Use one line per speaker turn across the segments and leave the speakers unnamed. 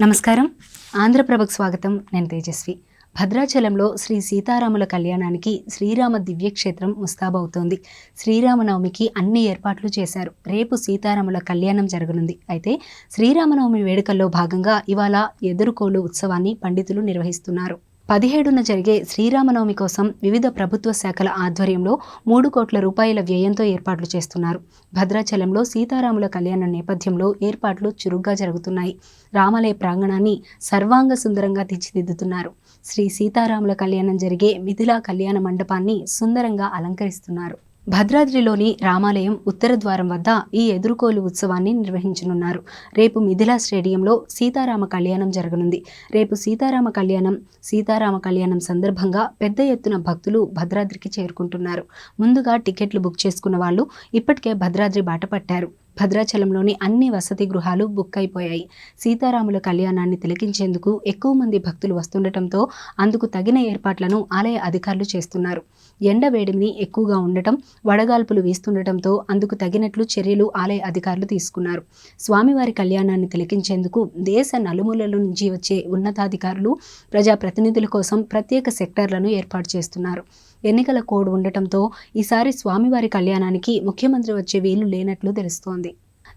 నమస్కారం. ఆంధ్రప్రభకు స్వాగతం. నేను తేజస్వి. భద్రాచలంలో శ్రీ సీతారాముల కళ్యాణానికి శ్రీరామ దివ్యక్షేత్రం ముస్తాబవుతోంది. శ్రీరామనవమికి అన్ని ఏర్పాట్లు చేశారు. రేపు సీతారాముల కళ్యాణం జరగనుంది. అయితే శ్రీరామనవమి వేడుకల్లో భాగంగా ఇవాళ ఎదురుకోలు ఉత్సవాన్ని పండితులు నిర్వహిస్తున్నారు. పదిహేడున జరిగే శ్రీరామనవమి కోసం వివిధ ప్రభుత్వ శాఖల ఆధ్వర్యంలో మూడు కోట్ల రూపాయల వ్యయంతో ఏర్పాట్లు చేస్తున్నారు. భద్రాచలంలో సీతారాముల కళ్యాణం నేపథ్యంలో ఏర్పాట్లు చురుగ్గా జరుగుతున్నాయి. రామాలయ ప్రాంగణాన్ని సర్వాంగ సుందరంగా తీర్చిదిద్దుతున్నారు. శ్రీ సీతారాముల కళ్యాణం జరిగే మిథిలా కళ్యాణ మండపాన్ని సుందరంగా అలంకరిస్తున్నారు. భద్రాద్రిలోని రామాలయం ఉత్తర ద్వారం వద్ద ఈ ఎదుర్కోలు ఉత్సవాన్ని నిర్వహించనున్నారు. రేపు మిథిలా స్టేడియంలో సీతారామ కళ్యాణం జరగనుంది. రేపు సీతారామ కళ్యాణం సీతారామ కళ్యాణం సందర్భంగా పెద్ద ఎత్తున భక్తులు భద్రాద్రికి చేరుకుంటున్నారు. ముందుగా టికెట్లు బుక్ చేసుకున్న వాళ్ళు ఇప్పటికే భద్రాద్రి బాట పట్టారు. భద్రాచలంలోని అన్ని వసతి గృహాలు బుక్ అయిపోయాయి. సీతారాముల కళ్యాణాన్ని తిలకించేందుకు ఎక్కువ మంది భక్తులు వస్తుండటంతో అందుకు తగిన ఏర్పాట్లను ఆలయ అధికారులు చేస్తున్నారు. ఎండ వేడిమి ఎక్కువగా ఉండటం వడగాల్పులు వీస్తుండటంతో అందుకు తగినట్లు చర్యలు ఆలయ అధికారులు తీసుకున్నారు. స్వామివారి కళ్యాణాన్ని తిలకించేందుకు దేశ నలుమూలల నుంచి వచ్చే ఉన్నతాధికారులు ప్రజాప్రతినిధుల కోసం ప్రత్యేక సెక్టార్లను ఏర్పాటు చేస్తున్నారు. ఎన్నికల కోడ్ ఉండటంతో ఈసారి స్వామివారి కళ్యాణానికి ముఖ్యమంత్రి వచ్చే వీలు లేనట్లు తెలుస్తోంది.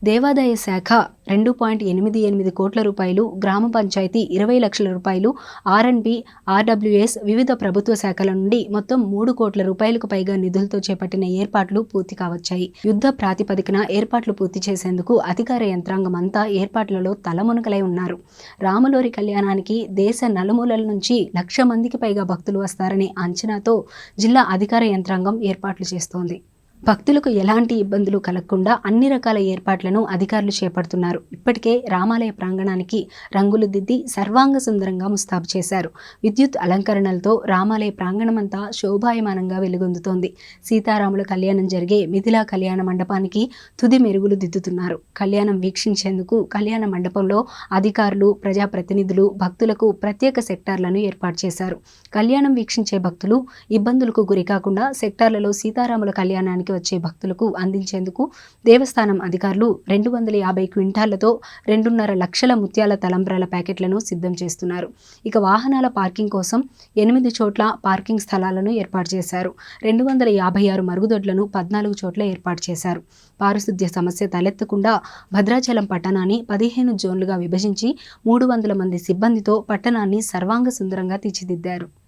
దేవాదాయ శాఖ రెండు పాయింట్ ఎనిమిది ఎనిమిది కోట్ల రూపాయలు గ్రామ పంచాయతీ ఇరవై లక్షల రూపాయలు ఆర్ఎన్బి ఆర్డబ్ల్యూఎస్ వివిధ ప్రభుత్వ శాఖల నుండి మొత్తం మూడు కోట్ల రూపాయలకు పైగా నిధులతో చేపట్టిన ఏర్పాట్లు పూర్తి కావచ్చాయి. యుద్ధ ప్రాతిపదికన ఏర్పాట్లు పూర్తి చేసేందుకు అధికార యంత్రాంగం అంతా ఏర్పాట్లలో తలమునకలై ఉన్నారు. రాములోరి కళ్యాణానికి దేశ నలుమూలల నుంచి లక్ష మందికి పైగా భక్తులు వస్తారనే అంచనాతో జిల్లా అధికార యంత్రాంగం ఏర్పాట్లు చేస్తోంది. భక్తులకు ఎలాంటి ఇబ్బందులు కలగకుండా అన్ని రకాల ఏర్పాట్లను అధికారులు చేపడుతున్నారు. ఇప్పటికే రామాలయ ప్రాంగణానికి రంగులు దిద్ది సర్వాంగ సుందరంగా ముస్తాబు చేశారు. విద్యుత్ అలంకరణలతో రామాలయ ప్రాంగణమంతా శోభాయమానంగా వెలుగొందుతోంది. సీతారాముల కళ్యాణం జరిగే మిథిలా కళ్యాణ మండపానికి తుది మెరుగులు దిద్దుతున్నారు. కళ్యాణం వీక్షించేందుకు కళ్యాణ మండపంలో అధికారులు ప్రజాప్రతినిధులు భక్తులకు ప్రత్యేక సెక్టార్లను ఏర్పాటు చేశారు. కళ్యాణం వీక్షించే భక్తులు ఇబ్బందులకు గురికాకుండా సెక్టార్లలో సీతారాముల కళ్యాణానికి వచ్చే భక్తులకు అందించేందుకు దేవస్థానం అధికారులు రెండు వందల యాభై క్వింటాళ్ళతో రెండున్నర లక్షల ముత్యాల తలంబ్రాల ప్యాకెట్లను సిద్ధం చేస్తున్నారు. ఇక వాహనాల పార్కింగ్ కోసం ఎనిమిది చోట్ల పార్కింగ్ స్థలాలను ఏర్పాటు చేశారు. రెండు వందల యాభై ఆరు మరుగుదొడ్లను పద్నాలుగు చోట్ల ఏర్పాటు చేశారు. పారిశుద్ధ్య సమస్య తలెత్తకుండా భద్రాచలం పట్టణాన్ని పదిహేను జోన్లుగా విభజించి మూడు వందల మంది సిబ్బందితో పట్టణాన్ని సర్వాంగ సుందరంగా తీర్చిదిద్దారు.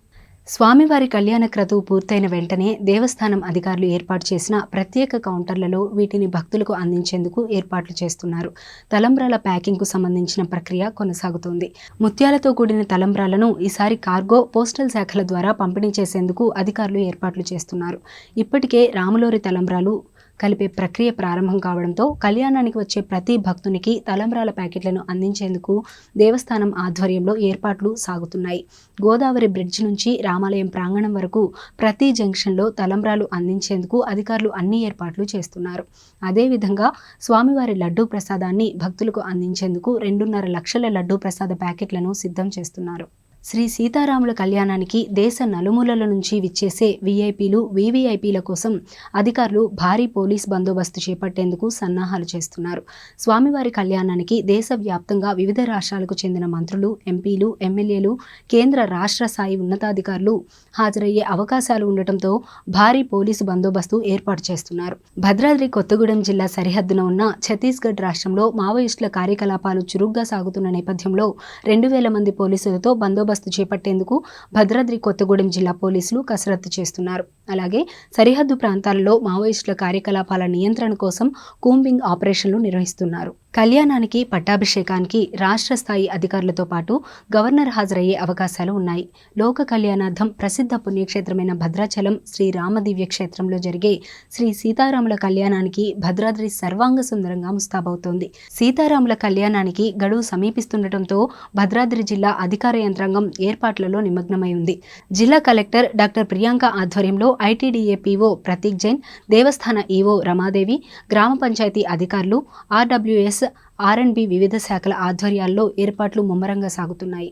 స్వామివారి కళ్యాణ క్రతువు పూర్తయిన వెంటనే దేవస్థానం అధికారులు ఏర్పాటు చేసిన ప్రత్యేక కౌంటర్లలో వీటిని భక్తులకు అందించేందుకు ఏర్పాట్లు చేస్తున్నారు. తలంబ్రాల ప్యాకింగ్కు సంబంధించిన ప్రక్రియ కొనసాగుతోంది. ముత్యాలతో కూడిన తలంబ్రాలను ఈసారి కార్గో పోస్టల్ శాఖల ద్వారా పంపిణీ చేసేందుకు అధికారులు ఏర్పాట్లు చేస్తున్నారు. ఇప్పటికే రాములోరి తలంబ్రాలు కలిపే ప్రక్రియ ప్రారంభం కావడంతో కళ్యాణానికి వచ్చే ప్రతి భక్తునికి తలంబ్రాల ప్యాకెట్లను అందించేందుకు దేవస్థానం ఆధ్వర్యంలో ఏర్పాట్లు సాగుతున్నాయి. గోదావరి బ్రిడ్జ్ నుంచి రామాలయం ప్రాంగణం వరకు ప్రతి జంక్షన్లో తలంబ్రాలు అందించేందుకు అధికారులు అన్ని ఏర్పాట్లు చేస్తున్నారు. అదేవిధంగా స్వామివారి లడ్డూ ప్రసాదాన్ని భక్తులకు అందించేందుకు రెండున్నర లక్షల లడ్డూ ప్రసాద ప్యాకెట్లను సిద్ధం చేస్తున్నారు. శ్రీ సీతారాముల కళ్యాణానికి దేశ నలుమూలల నుంచి విచ్చేసే వీఐపీలు వీవీఐపీల కోసం అధికారులు భారీ పోలీస్ బందోబస్తు చేపట్టేందుకు సన్నాహాలు చేస్తున్నారు. స్వామివారి కళ్యాణానికి దేశవ్యాప్తంగా వివిధ రాష్ట్రాలకు చెందిన మంత్రులు ఎంపీలు ఎమ్మెల్యేలు కేంద్ర రాష్ట్ర స్థాయి ఉన్నతాధికారులు హాజరయ్యే అవకాశాలు ఉండటంతో భారీ పోలీసు బందోబస్తు ఏర్పాటు చేస్తున్నారు. భద్రాద్రి కొత్తగూడెం జిల్లా సరిహద్దున ఉన్న ఛత్తీస్గఢ్ రాష్ట్రంలో మావోయిస్టుల కార్యకలాపాలు చురుగ్గా సాగుతున్న నేపథ్యంలో రెండు వేల మంది పోలీసులతో బందోబస్తు బందోబస్తు చేపట్టేందుకు భద్రాద్రి కొత్తగూడెం జిల్లా పోలీసులు కసరత్తు చేస్తున్నారు. అలాగే సరిహద్దు ప్రాంతాలలో మావోయిస్టుల కార్యకలాపాల నియంత్రణ కోసం కూంబింగ్ ఆపరేషన్లు నిర్వహిస్తున్నారు. కళ్యాణానికి పట్టాభిషేకానికి రాష్ట్ర స్థాయి అధికారులతో పాటు గవర్నర్ హాజరయ్యే అవకాశాలు ఉన్నాయి. లోక కళ్యాణార్థం ప్రసిద్ధ పుణ్యక్షేత్రమైన భద్రాచలం శ్రీ రామదివ్య క్షేత్రంలో జరిగే శ్రీ సీతారాముల కళ్యాణానికి భద్రాద్రి సర్వాంగ సుందరంగా ముస్తాబవుతోంది. సీతారాముల కళ్యాణానికి గడువు సమీపిస్తుండటంతో భద్రాద్రి జిల్లా అధికార యంత్రాంగం ఏర్పాట్లలో నిమగ్నమై ఉంది. జిల్లా కలెక్టర్ డాక్టర్ ప్రియాంక ఆధ్వర్యంలో ఐటీడీఏ పీఓ ప్రతీక్ జైన్ దేవస్థాన ఈవో రమాదేవి గ్రామ పంచాయతీ అధికారులు ఆర్డబ్ల్యూఎస్ ఆర్ఎండ్బి వివిధ శాఖల ఆధ్వర్యాల్లో ఏర్పాట్లు ముమ్మరంగా సాగుతున్నాయి.